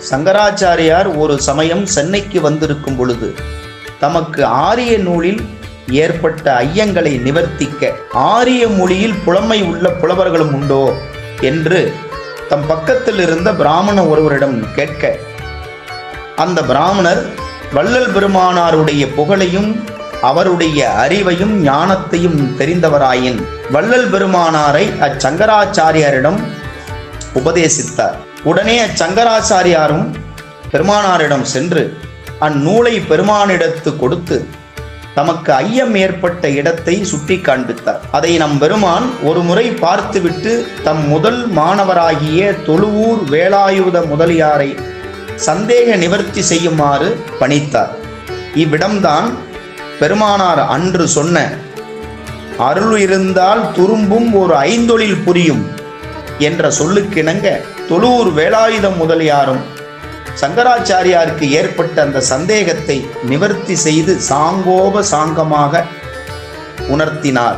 சங்கராச்சாரியார் ஒரு சமயம் சென்னைக்கு வந்திருக்கும் பொழுது தமக்கு ஆரிய நூலில் ஏற்பட்ட ஐயங்களை நிவர்த்திக்க ஆரிய மொழியில் புலமை உள்ள புலவர்களும் உண்டோ என்று தம் பக்கத்தில் இருந்த பிராமண ஒருவரிடம் கேட்க அந்த பிராமணர் வள்ளல் பெருமானாருடைய புகழையும் அவருடைய அறிவையும் ஞானத்தையும் தெரிந்தவராயின் வள்ளல் பெருமானாரை அச்சங்கராச்சாரியாரிடம் உபதேசித்தார். உடனே அச்சங்கராச்சாரியாரும் பெருமானாரிடம் சென்று அந்நூலை பெருமானிடத்து கொடுத்து தமக்கு ஐயம் ஏற்பட்ட இடத்தை சுட்டி காண்பித்தார். அதை நம் பெருமான் ஒரு முறை பார்த்துவிட்டு தம் முதல் மாணவராகிய தொழுவூர் வேலாயுத முதலியாரை சந்தேக நிவர்த்தி செய்யுமாறு பணித்தார். இவ்விடம்தான் பெருமானார் அன்று சொன்ன அருள் இருந்தால் துரும்பும் ஒரு ஐந்தொழில் புரியும். என்ற சொல்லுக்கிணங்க தொழுவூர் வேலாயுதம் முதலியாரும் சங்கராச்சாரியாருக்கு ஏற்பட்ட அந்த சந்தேகத்தை நிவர்த்தி செய்து சாங்கோப சாங்கமாக உணர்த்தினார்.